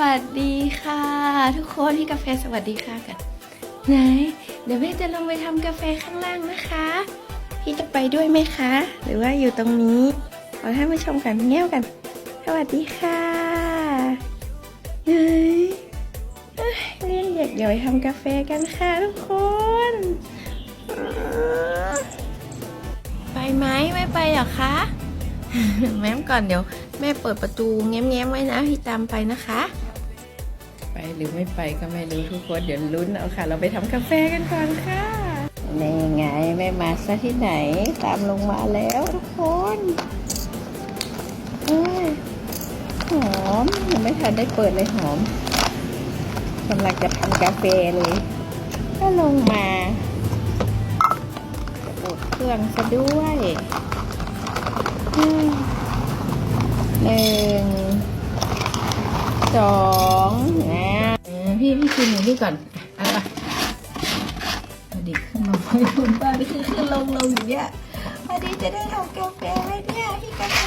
วัสดีค่ะ ทุกคนที่กาแฟสวัสดีค่ะกันไหนเดี๋ยวแม่จะลงไปทำกาแฟข้างล่างนะคะ พี่จะไปด้วยไหมคะ หรือว่าอยู่ตรงนี้ขอท่านผู้ชมกันเงี้ยวกัน สวัสดีค่ะเฮ้ยเอ้ยเรียกเด็กเดี๋ยวไปทำกาแฟกันค่ะทุกคน ไปไหมไม่ไปหรอคะแม้มก่อนเดี๋ยวแม่เปิดประตูแง้มๆไว้นะพี่ตามไปนะคะ ไปหรือไม่ไปก็ไม่รู้ทุกคนเดี๋ยวลุ้นเอาค่ะ เราไปทำกาแฟกันก่อนค่ะนี่ไงแม่มาซะที่ไหนตามลงมาแล้วทุกคนเอ้ยหอมยังไม่ทันได้เปิดเลยหอมกำลังจะทำกาแฟเลย ก็ลงมาอุดเครื่องซะด้วยหนึ่งสอง อพี่พี่กินอย่างนี้ก่อนอะไปพอดีขึ้นมาไว้คุณป้านี่คือขึ้นลงลงอยู่เนี่ยพอดีจะได้ทำกาแฟให้เนี่ยพี่กาแฟ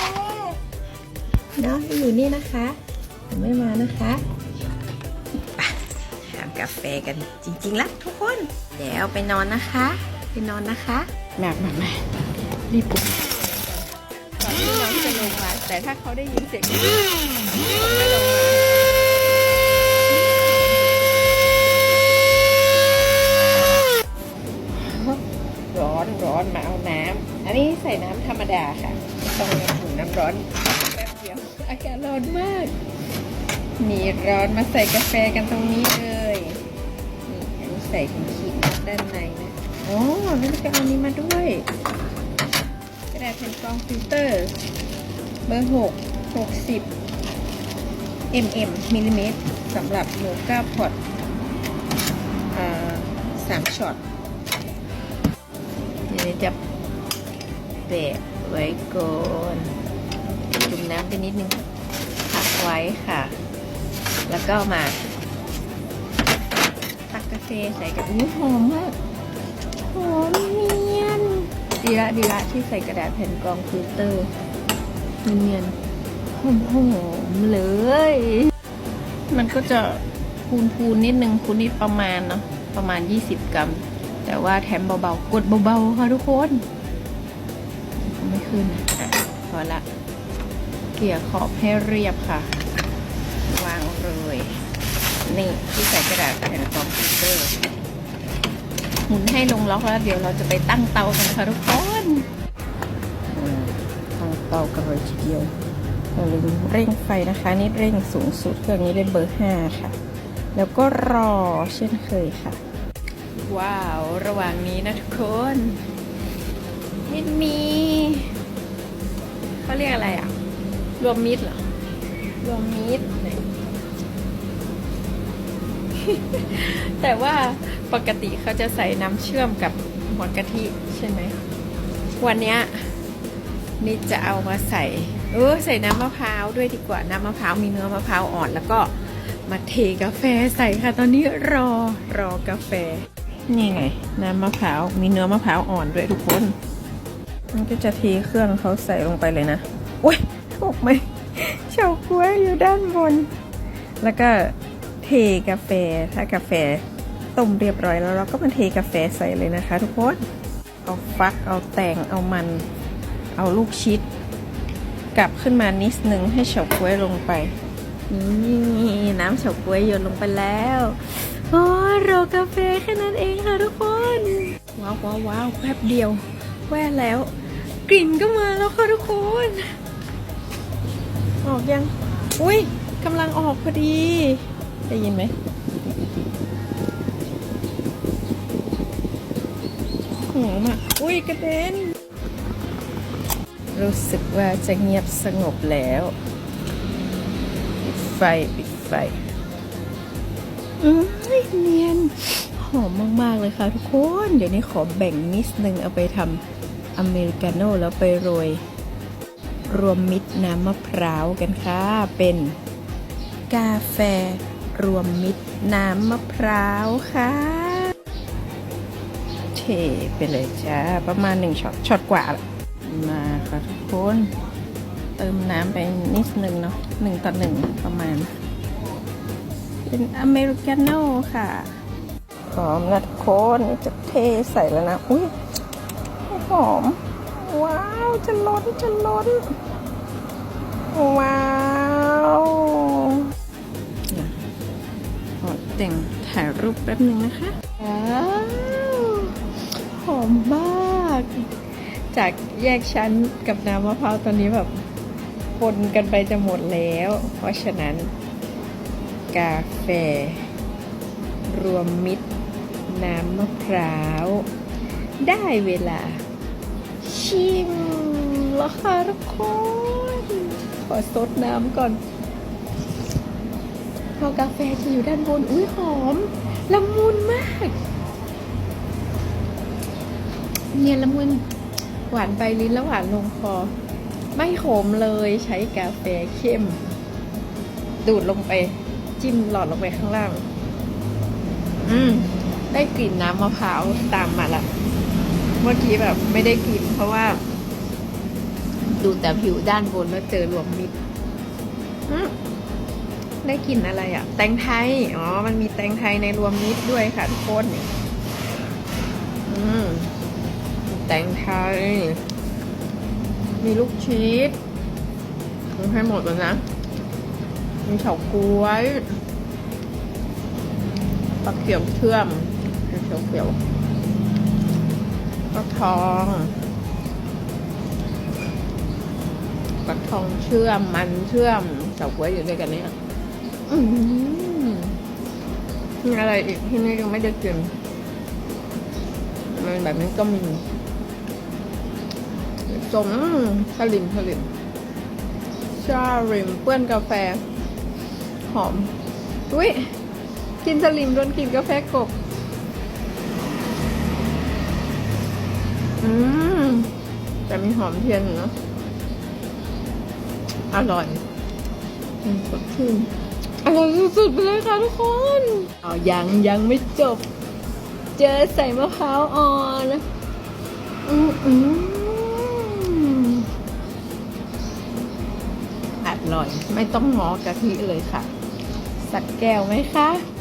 เนาะอยู่นี่นะคะเดี๋ยวไม่มานะคะไปทำกาแฟกันจริงๆละทุกคนเดี๋ยวไปนอนนะคะ ไปนอนนะคะมามามารีบปลุกก่อนที่น้องจะลงมาแต่ถ้าเขาได้ยินเสียงนี้เขาไม่ลงมา อนร้อนมาเอาน้ำอันนี้ใส่น้ำธรรมดาค่ะต้องถุงน้ำร้อนแป๊บเดียวอากาศร้อนมาก มีร้อนมาใส่กาแฟกันตรงนี้เลยนี่อันนี้ใส่ถุงขีดด้านในนะโอ้แล้วก็เอานี้มาด้วยกระดาษแผ่นกรองฟิลเตอร์ เบอร์หกหกสิบ mm มิลลิเมตรสำหรับโมกาพอตอ่าสามช็อตี๋ยวจะแบะไว้ก่อนจุ่มน้ำไปนิดนึงพักไว้ค่ะ แล้วก็มาตักกาแฟใส่กับอุ้ยหอมมากหอมเนียนดีละดีละที่ใส่กระดาษแผ่นกรองฟิลเตอร์เนียนๆหอมหอมเลย มันก็จะพูนพูนๆนิดนึงคูณนิดประมาณเนาะประมาณ 20 กรัม แต่ว่าแถมเบาๆ กดเบาๆ ค่ะทุกคน ไม่ขึ้นอะพอละ เกี่ยขอบให้เรียบค่ะ วางเลย นี่ที่ใส่กระดาษแผ่นกรองฟิลเตอร์ หมุนให้ลงล็อกแล้วเดี๋ยวเราจะไปตั้งเตากันค่ะทุกคนตั้งเตากันเลยทีเดียวอย่าลืมเร่งไฟนะคะ นี่เร่งสูงสุดเครื่องนี้เป็นเบอร์ 5 ค่ะ แล้วก็รอเช่นเคยค่ะ ว้าว ระหว่างนี้นะทุกคนมิดมีเขาเรียกอะไรอะ รวมมิตรเหรอ รวมมิตร แต่ว่าปกติเขาจะใส่น้ำเชื่อมกับหัวกะทิใช่ไหม วันนี้นี่จะเอามาใส่ เออใส่น้ำมะพร้าวด้วยดีกว่า น้ำมะพร้าวมีเนื้อมะพร้าวอ่อนแล้วก็มาเทกาแฟใส่ค่ะ ตอนนี้รอรอกาแฟ นี่ไง น้ำมะพร้าวมีเนื้อมะพร้าวอ่อนด้วยทุกคน มันก็จะเทเครื่องเขาใส่ลงไปเลยนะอุ้ยออกไหมเฉาก๊วยอยู่ด้านบน แล้วก็เทกาแฟถ้ากาแฟต้มเรียบร้อยแล้วเราก็มาเทกาแฟใส่เลยนะคะ ทุกคนเอาฟักเอาแตงเอามัน เอาลูกชิด กลับขึ้นมานิดนึงให้เฉาก๊วยลงไปนี่น้ำเฉาก๊วยหยดลงไปแล้ว โอ้รอกาแฟแค่นั้นเองค่ะทุกคน ว้าวว้าวว้าวแป๊บเดียว แว่แล้ว กลิ่นก็มาแล้วค่ะทุกคน ออกยัง อุ้ยกำลังออกพอดี ได้ยินไหมหอมอะอุ้ยกระเด็น รู้สึกว่าจะเงียบสงบแล้ว ปิดไฟ ปิดไฟ อืมเนียนหอมมาก ๆ เลยค่ะทุกคน เดี๋ยวนี้ขอแบ่งนิดนึงเอาไปทำอเมริกาโน่แล้วไปโรย รวมมิตรน้ำมะพร้าวกันค่ะ เป็นกาแฟรวมมิตรน้ำมะพร้าวค่ะเทไปเลยจ้า ประมาณหนึ่งช็อตช็อตกว่า มาค่ะทุกคน เติมน้ำไปนิดนึงเนาะหนึ่งต่อหนึ่งประมาณ เป็นอเมริกาโน่ค่ะหอมนะทุกคนจะเทใส่แล้วนะ อุ้ยหอม ว้าว จะล้นจะล้น ว้าวเดี๋ยวขอแต่งถ่ายรูปแป๊บหนึ่งนะคะว้าวหอมมาก จากแยกชั้นกับน้ำมะพร้าวตอนนี้แบบปนกันไปจะหมดแล้ว เพราะฉะนั้น กาแฟ รวมมิตร น้ำมะพร้าว ได้เวลา ชิมแล้วค่ะทุกคน ขอซดน้ำก่อน พอกาแฟจะอยู่ด้านบน อุ้ยหอม ละมุนมาก เนียนละมุน หวานไปลิ้นแล้วหวานลงคอ ไม่ขมเลยใช้กาแฟเข้มดูดลงไป จิ้มหลอดลงไปข้างล่าง อืม ได้กลิ่นน้ำมะพร้าวตามมาละเมื่อกี้แบบไม่ได้กลิ่นเพราะว่า ดูแต่ผิวด้านบนแล้วเจอรวมมิตรอืมได้กลิ่นอะไรอะ่ะ แตงไทย อ๋อ มันมีแตงไทยในรวมมิตรด้วยค่ะทุกคนเนี่ยอืม แตงไทย มีลูกชีสมีให้หมดแล้วนะ มีเฉาก๊วยปักเขียวเชื่อมเขียวเขียวๆปักทองปักทองเชื่อมมันเชื่อมเฉาก๊วยอยู่ด้วยกันเนี่ยอืมมีอะไรอีกที่นี่ยังไม่ได้กินมันแบบนี้ก็มีสมสลิมสลิมชาริมเปื้อนกาแฟ หอม อุ้ยกินสลิมโดนกินกาแฟกบ อืม แต่มีหอมเทียนเนอะอร่อยอืมสดชื่นอร่อยสุดๆไปเลยค่ะทุกคนอ๋อยังยังไม่จบ เจอใส่มะพร้าวอ่อนอืมอืมอร่อย ไม่ต้องงอกะทิเลยค่ะ สักแก้วไหมคะ